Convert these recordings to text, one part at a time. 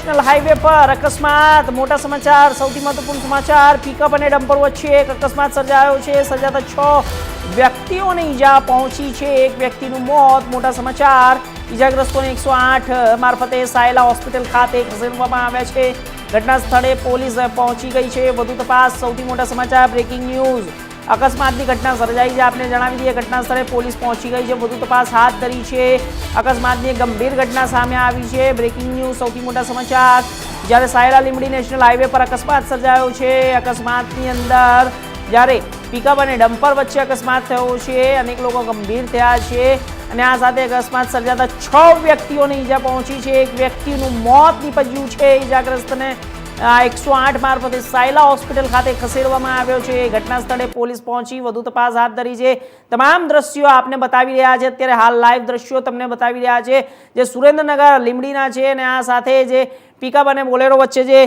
National highway પર અકસ્માત. મોટા સમાચાર, સૌથી મહત્વપૂર્ણ સમાચાર પિકઅપ અને ડમ્પર વચ્ચે એક અકસ્માત સર્જાયો છે. સર્જાતા છ વ્યક્તિઓને ઈજા પહોંચી છે. એક વ્યક્તિનું મોત. મોટા સમાચાર, ઈજાગ્રસ્તોને એકસો આઠ મારફતે સાયલા હોસ્પિટલ ખાતે ખસેડવામાં આવ્યા છે. ઘટના સ્થળે પોલીસ પહોંચી ગઈ છે. વધુ તપાસ, સૌથી મોટા સમાચાર બ્રેકિંગ ન્યૂઝ અકસ્માતની ઘટના સર્જાઈ છે. આપને જણાવી દઈએ, ઘટના સ્થળે પોલીસ પહોંચી ગઈ છે. વધુ તપાસ હાથ ધરી છે. અકસ્માતની ગંભીર ઘટના સામે આવી છે. બ્રેકિંગ ન્યૂઝ સૌથી મોટા સમાચાર. જ્યારે સાયરા લીમડી નેશનલ હાઈવે પર અકસ્માત સર્જાયો છે, અકસ્માતની અંદર જ્યારે પિકઅપ અને ડમ્પર વચ્ચે અકસ્માત થયો છે, અનેક લોકો ગંભીર થયા છે અને આ સાથે અકસ્માત સર્જાતા છ વ્યક્તિઓને ઈજા પહોંચી છે. એક વ્યક્તિનું મોત નીપજ્યું છે. ઈજાગ્રસ્તને એકસો આઠ મારફતે સાયલા હોસ્પિટલ ખાતે ખસેડવામાં આવ્યો છે. ઘટના સ્થળે પોલીસ પહોંચી વધુ તપાસ હાથ ધરી છે. તમામ દ્રશ્યો આપને બતાવી રહ્યા છે. અત્યારે હાલ લાઈવ દ્રશ્યો તમને બતાવી રહ્યા છે. જે સુરેન્દ્રનગર લીંબડીના છે અને આ સાથે જે પિકઅપ અને બોલેરો વચ્ચે જે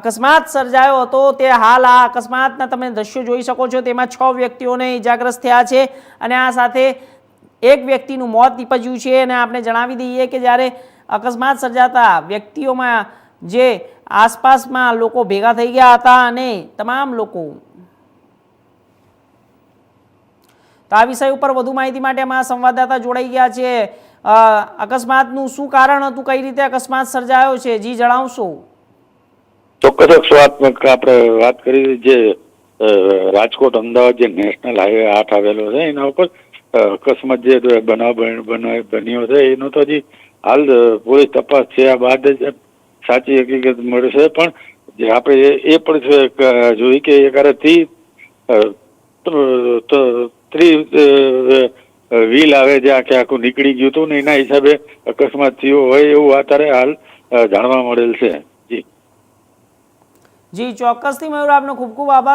અકસ્માત સર્જાયો હતો તે હાલ આ અકસ્માતના તમે દ્રશ્યો જોઈ શકો છો. તેમાં છ વ્યક્તિઓને ઈજાગ્રસ્ત થયા છે અને આ સાથે એક વ્યક્તિનું મોત નીપજ્યું છે અને આપણે જણાવી દઈએ કે જ્યારે અકસ્માત સર્જાતા વ્યક્તિઓમાં જે આસપાસમાં લોકો ભેગા થઈ ગયા હતા અને તમામ લોકો તો આ વિષય ઉપર વધુ માહિતી માટે અમારા સંવાદદાતા જોડાઈ ગયા છે. અકસ્માતનું શું કારણ હતું? કઈ રીતે અકસ્માત સર્જાયો છે? જી જણાવશો. ચોક્કસ વાત આપણે વાત કરી જે રાજકોટ અમદાવાદ જે નેશનલ હાઈવે આઠ આવેલો છે, એના ઉપર અકસ્માત જે બનાવ બન- બન- બન્યો છે, એનો તો હજી હાલ પોલીસ તપાસ થયા બાદ જ સાચી હકીકત મળશે પણ જે આપણે એ- પણ છે જોઈ કે એક હારે ત્રી વ્હીલ આવે જે આખે આખું નીકળી ગયું હતું ને એના હિસાબે અકસ્માત થયો હોય એવું અત્યારે હાલ જાણવા મળેલ છે. જી. જી, ચોક્કસથી મયુર આપનો ખૂબ ખૂબ આભાર.